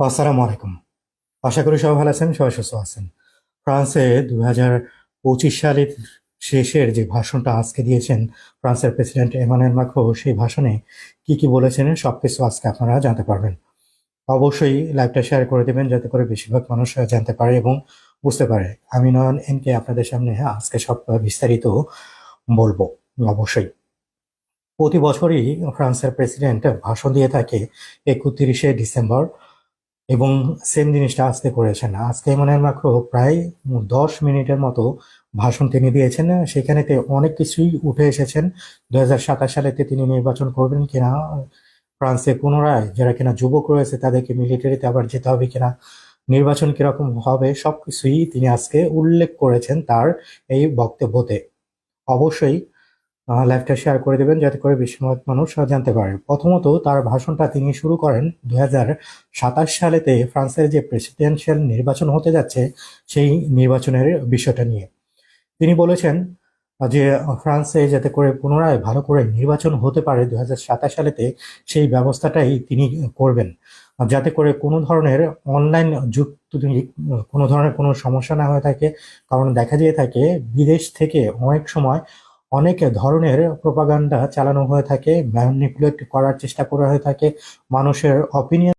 আসসালামু আলাইকুম। আশা করি সবাই ভালো আছেন, সবাই সুস্থ আছেন। ফ্রান্সে দু হাজার পঁচিশ সালের শেষের যে ভাষণটা আজকে দিয়েছেন ফ্রান্সের প্রেসিডেন্ট এমানুয়েল মাখো, সেই ভাষণে কি কি বলেছেন সব কিছু আজকে আপনারা জানতে পারবেন। অবশ্যই লাইভটা শেয়ার করে দেবেন যাতে করে বেশিরভাগ মানুষ জানতে পারে এবং বুঝতে পারে। আমি নয়ন এনকে আপনাদের সামনে আজকে সব বিস্তারিত বলব, অবশ্যই। প্রতি বছরই ফ্রান্সের প্রেসিডেন্ট ভাষণ দিয়ে থাকে একত্রিশে ডিসেম্বর। এবং সেম জিনিসটা আজকে করেছেন আজকে ইমানুয়েল মাক্রো প্রায় দশ মিনিটের মতো ভাষণ তিনি দিয়েছেন। সেখানেতে অনেক কিছুই উঠে এসেছেন। দু হাজার সাতাশ সালেতে তিনি নির্বাচন করবেন কিনা, ফ্রান্সে পুনরায় যারা কিনা যুবক রয়েছে তাদেরকে মিলিটারিতে আবার যেতে হবে কিনা, নির্বাচন কীরকম হবে, সবকিছুই তিনি আজকে উল্লেখ করেছেন তার এই বক্তব্যতে। অবশ্যই লাইভটা শেয়ার করে দেবেন যাতে করে বেশিরভাগ মানুষ জানতে পারে। প্রথমত, তার ভাষণটা তিনি শুরু করেন দু সাতাশ সালেতে ফ্রান্সের যে প্রেসিডেন্সিয়াল নির্বাচন হতে যাচ্ছে, সেই নির্বাচনের বিষয়টা নিয়ে। তিনি বলেছেন যে, ফ্রান্সে যাতে করে পুনরায় ভালো করে নির্বাচন হতে পারে দু হাজার সাতাশ সালেতে, সেই ব্যবস্থাটাই তিনি করবেন। যাতে করে কোনো ধরনের অনলাইন যুক্ত কোনো ধরনের কোনো সমস্যা না হয়ে থাকে, কারণ দেখা যেয়ে থাকে বিদেশ থেকে অনেক সময় অনেক ধরনের প্রোপাগান্ডা চালানো হয়ে থাকে ম্যানিপুলেট করার চেষ্টা করা হয়ে থাকে মানুষের অপিনিয়ন